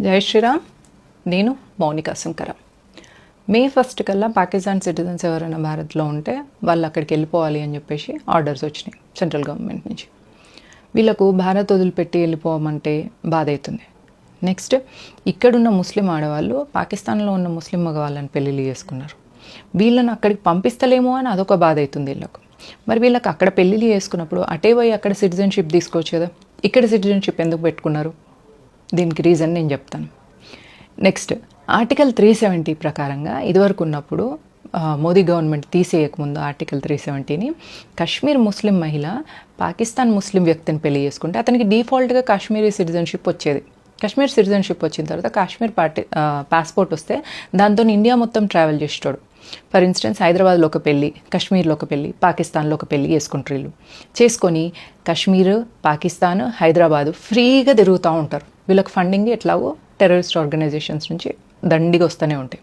జై శ్రీరామ్. నేను Mounika Shankara. May first కల్లా పాకిస్తాన్ సిటిజన్స్ ఎవరైనా భారత్లో ఉంటే వాళ్ళు అక్కడికి వెళ్ళిపోవాలి అని చెప్పేసి ఆర్డర్స్ వచ్చినాయి సెంట్రల్ గవర్నమెంట్ నుంచి. వీళ్ళకు భారత్ వదిలిపెట్టి వెళ్ళిపోవమంటే బాధ అవుతుంది. నెక్స్ట్ ఇక్కడున్న ముస్లిం ఆడవాళ్ళు పాకిస్తాన్లో ఉన్న ముస్లిం మగవాళ్ళని పెళ్ళిళ్ళు చేసుకున్నారు. వీళ్ళని అక్కడికి పంపిస్తలేమో అని అదొక బాధ అవుతుంది వీళ్ళకు. మరి వీళ్ళకి అక్కడ పెళ్ళిళ్ళు చేసుకున్నప్పుడు అటే పోయి అక్కడ సిటిజన్షిప్ తీసుకోవచ్చు కదా? ఇక్కడ సిటిజన్షిప్ ఎందుకు పెట్టుకున్నారు? దీనికి రీజన్ నేను చెప్తాను. నెక్స్ట్ ఆర్టికల్ త్రీ సెవెంటీ ప్రకారంగా ఇదివరకు ఉన్నప్పుడు మోదీ గవర్నమెంట్ తీసేయకముందు ఆర్టికల్ త్రీ సెవెంటీని కాశ్మీర్ ముస్లిం మహిళ పాకిస్తాన్ ముస్లిం వ్యక్తిని పెళ్ళి చేసుకుంటే అతనికి డిఫాల్ట్గా కాశ్మీరీ సిటిజన్షిప్ వచ్చేది. కాశ్మీర్ సిటిజన్షిప్ వచ్చిన తర్వాత కాశ్మీర్ పార్టీ పాస్పోర్ట్ వస్తే దాంతో ఇండియా మొత్తం ట్రావెల్ చేసేటోడు. ఫర్ ఇన్స్టెన్స్ హైదరాబాద్లో ఒక పెళ్ళి కాశ్మీర్లో ఒక పెళ్ళి పాకిస్తాన్లో ఒక పెళ్ళి చేసుకుంటారు వీళ్ళు. చేసుకొని కాశ్మీర్ పాకిస్తాన్ హైదరాబాదు ఫ్రీగా తిరుగుతూ ఉంటారు. వీళ్ళకి ఫండింగ్ ఎట్లాగో టెర్రరిస్ట్ ఆర్గనైజేషన్స్ నుంచి దండిగా వస్తూనే ఉంటాయి.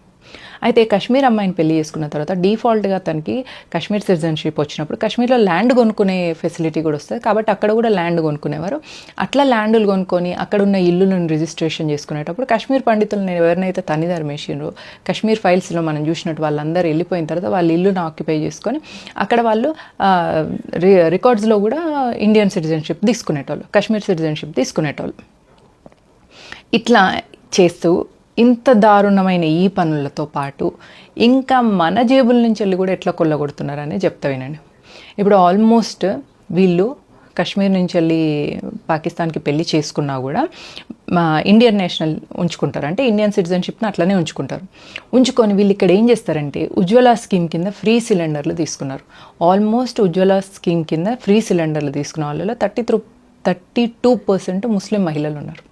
అయితే కాశ్మీర్ అమ్మాయిని పెళ్ళి చేసుకున్న తర్వాత డిఫాల్ట్గా తనకి కాశ్మీర్ సిటిజన్షిప్ వచ్చినప్పుడు కాశ్మీర్లో ల్యాండ్ కొనుక్కునే ఫెసిలిటీ కూడా వస్తుంది. కాబట్టి అక్కడ కూడా ల్యాండ్ కొనుక్కునేవారు. అట్లా ల్యాండ్లు కొనుక్కొని అక్కడ ఉన్న ఇల్లులను రిజిస్ట్రేషన్ చేసుకునేటప్పుడు కాశ్మీర్ పండితులను ఎవరినైతే తనిదారు మేషినరో కాశ్మీర్ ఫైల్స్లో మనం చూసినట్టు వాళ్ళందరూ వెళ్ళిపోయిన తర్వాత వాళ్ళ ఇల్లును ఆక్యుపై చేసుకొని అక్కడ వాళ్ళు రి రికార్డ్స్లో కూడా ఇండియన్ సిటిజన్షిప్ తీసుకునేటోళ్ళు కాశ్మీర్ సిటిజన్షిప్ తీసుకునేటోళ్ళు. ఇట్లా చేస్తూ ఇంత దారుణమైన ఈ పనులతో పాటు ఇంకా మన జేబుల నుంచి వెళ్ళి కూడా ఎట్లా కొల్లగొడుతున్నారని చెప్తా వినండి. ఇప్పుడు ఆల్మోస్ట్ వీళ్ళు కాశ్మీర్ నుంచి వెళ్ళి పాకిస్తాన్కి పెళ్ళి చేసుకున్నా కూడా మా ఇండియన్ నేషనల్ ఉంచుకుంటారు. అంటే ఇండియన్ సిటిజన్షిప్ని అట్లనే ఉంచుకుంటారు. ఉంచుకొని వీళ్ళు ఇక్కడ ఏం చేస్తారంటే ఉజ్వల స్కీమ్ కింద ఫ్రీ సిలిండర్లు తీసుకున్నారు. ఆల్మోస్ట్ ఉజ్వల స్కీమ్ కింద ఫ్రీ సిలిండర్లు తీసుకున్న వాళ్ళలో thirty through thirty two percent Muslim మహిళలు ఉన్నారు.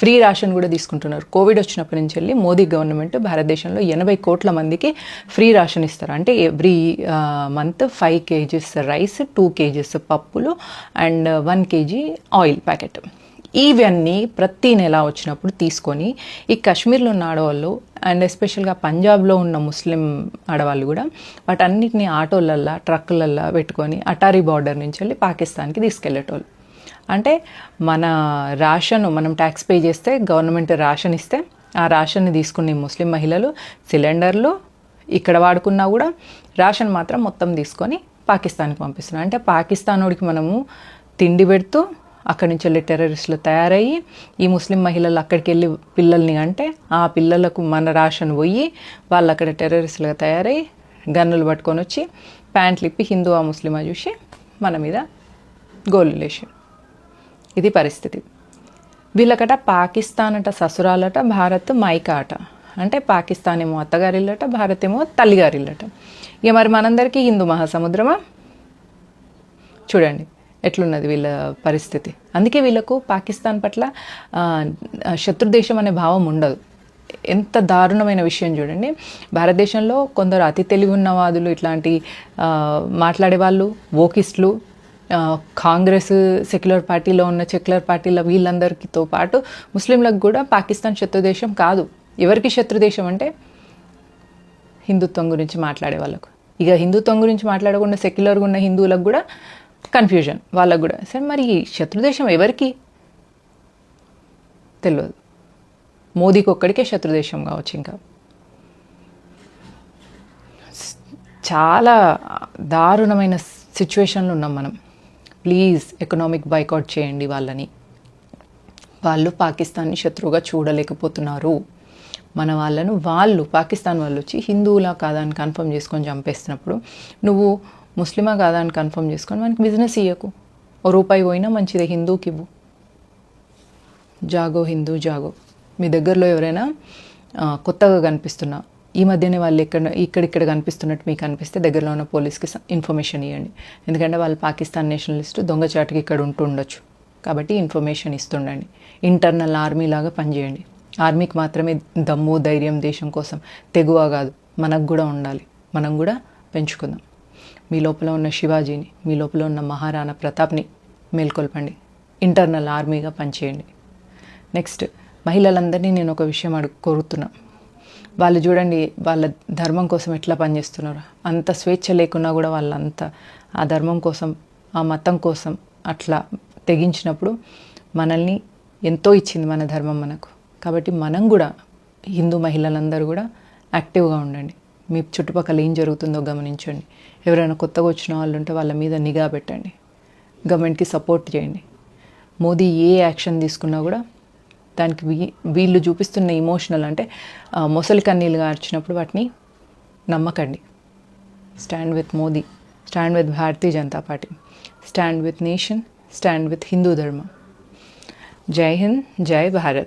ఫ్రీ రేషన్ కూడా తీసుకుంటున్నారు. కోవిడ్ వచ్చినప్పటి నుంచి వెళ్ళి మోదీ గవర్నమెంట్ భారతదేశంలో ఎనభై కోట్ల మందికి ఫ్రీ రేషన్ ఇస్తారు. అంటే every month five kgs rice two kgs పప్పులు and one kg oil packet ఇవన్నీ ప్రతి నెల వచ్చినప్పుడు తీసుకొని ఈ కాశ్మీర్లో ఉన్న ఆడవాళ్ళు అండ్ ఎస్పెషల్గా పంజాబ్లో ఉన్న ముస్లిం ఆడవాళ్ళు కూడా వాటన్నిటిని ఆటోలల్లో ట్రక్కులల్లా పెట్టుకొని అటారీ బార్డర్ నుంచి వెళ్ళి పాకిస్తాన్కి తీసుకెళ్ళేటోళ్ళు అంటే మన రేషన్ మనం ట్యాక్స్ పే చేస్తే గవర్నమెంట్ రేషన్ ఇస్తే ఆ రేషన్ని తీసుకునే ముస్లిం మహిళలు సిలిండర్లు ఇక్కడ వాడుకున్నా కూడా రేషన్ మాత్రం మొత్తం తీసుకొని పాకిస్తాన్కి పంపిస్తున్నారు. అంటే పాకిస్తానోడికి మనము తిండి పెడుతూ అక్కడి నుంచి వెళ్ళి టెర్రరిస్టులు తయారయ్యి ఈ ముస్లిం మహిళలు అక్కడికి వెళ్ళి పిల్లల్ని అంటే ఆ పిల్లలకు మన రేషన్ పోయి వాళ్ళు అక్కడ టెర్రరిస్టులుగా తయారయ్యి గన్నులు పట్టుకొని వచ్చి ప్యాంట్లు ఇప్పి హిందూ ఆ ముస్లిమా చూసి మన మీద గోళ్ళు లేచి ఇది పరిస్థితి. వీళ్ళకట పాకిస్తాన్ అట ససురాలట భారత్ మైకా అట అంటే పాకిస్తాన్ ఏమో అత్తగారిల్లట భారత్ ఏమో తల్లిగారిల్లట ఇక మరి మనందరికీ హిందూ మహాసముద్రమా? చూడండి ఎట్లున్నది వీళ్ళ పరిస్థితి. అందుకే వీళ్ళకు పాకిస్తాన్ పట్ల శత్రుదేశం అనే భావం ఉండదు. ఎంత దారుణమైన విషయం చూడండి. భారతదేశంలో కొందరు అతి తెలివి ఉన్నవాదులు ఇట్లాంటి మాట్లాడే వాళ్ళు ఓకిస్టులు కాంగ్రెస్ సెక్యులర్ పార్టీలో ఉన్న సెక్యులర్ పార్టీల వీళ్ళందరితో పాటు ముస్లింలకు కూడా పాకిస్తాన్ శత్రుదేశం కాదు. ఎవరికి శత్రుదేశం అంటే హిందుత్వం గురించి మాట్లాడే వాళ్ళకు. ఇక హిందుత్వం గురించి మాట్లాడకుండా సెక్యులర్గా ఉన్న హిందువులకు కూడా కన్ఫ్యూజన్ వాళ్ళకు కూడా. సరే మరి శత్రుదేశం ఎవరికి? తెలియదు మోదీకి ఒక్కడికే శత్రుదేశం కావచ్చు ఇంకా. చాలా దారుణమైన సిచ్యువేషన్లో ఉన్నాం మనం. ప్లీజ్ ఎకనామిక్ బైకౌట్ చేయండి వాళ్ళని. వాళ్ళు పాకిస్తాన్ని శత్రువుగా చూడలేకపోతున్నారు. మన వాళ్ళను వాళ్ళు పాకిస్తాన్ వాళ్ళు వచ్చి హిందువులా కాదా అని కన్ఫర్మ్ చేసుకొని చంపేస్తున్నప్పుడు నువ్వు ముస్లిమా కాదా అని కన్ఫర్మ్ చేసుకొని మనకి బిజినెస్ ఇయ్యకు. ఓ రూపాయి పోయినా మంచిదే హిందూకి ఇవ్వు. జాగో హిందూ జాగో. మీ దగ్గరలో ఎవరైనా కొత్తగా కనిపిస్తున్నా ఈ మధ్యనే వాళ్ళు ఇక్కడ ఇక్కడిక్కడ కనిపిస్తున్నట్టు మీకు అనిపిస్తే దగ్గరలో ఉన్న పోలీస్కి ఇన్ఫర్మేషన్ ఇవ్వండి ఎందుకంటే వాళ్ళు పాకిస్తాన్ నేషనలిస్ట్ దొంగచాటుకి ఇక్కడ ఉంటూ ఉండొచ్చు. కాబట్టి ఇన్ఫర్మేషన్ ఇస్తుండండి. ఇంటర్నల్ ఆర్మీ లాగా పనిచేయండి. ఆర్మీకి మాత్రమే దమ్ము ధైర్యం దేశం కోసం తెగువ కాదు. మనకు కూడా ఉండాలి. మనం కూడా పెంచుకుందాం. మీ లోపల ఉన్న శివాజీని మీ లోపల ఉన్న మహారాణా ప్రతాప్ని మేల్కొల్పండి. ఇంటర్నల్ ఆర్మీగా పనిచేయండి. నెక్స్ట్ మహిళలందరినీ నేను ఒక విషయం అడుగు కోరుతున్నాను వాళ్ళు చూడండి వాళ్ళ ధర్మం కోసం ఎట్లా పనిచేస్తున్నారు. అంత స్వేచ్ఛ లేకున్నా కూడా వాళ్ళంత ఆ ధర్మం కోసం ఆ మతం కోసం అట్లా తెగించినప్పుడు మనల్ని ఎంతో ఇచ్చింది మన ధర్మం మనకు. కాబట్టి మనం కూడా హిందూ మహిళలందరూ కూడా యాక్టివ్గా ఉండండి. మీ చుట్టుపక్కల ఏం జరుగుతుందో గమనించండి. ఎవరైనా కొత్తగా వచ్చిన వాళ్ళు ఉంటే వాళ్ళ మీద నిఘా పెట్టండి. గవర్నమెంట్కి సపోర్ట్ చేయండి. మోదీ ఏ యాక్షన్ తీసుకున్నా కూడా దానికి వీ- వీళ్ళు చూపిస్తున్న ఇమోషనల్ అంటే మొసలి కన్నీలుగా గార్చినప్పుడు వాటిని నమ్మకండి. Stand with Modi stand with Bharatiya Janata party stand with nation stand with Hindu ధర్మం జై హింద్ జై భారత్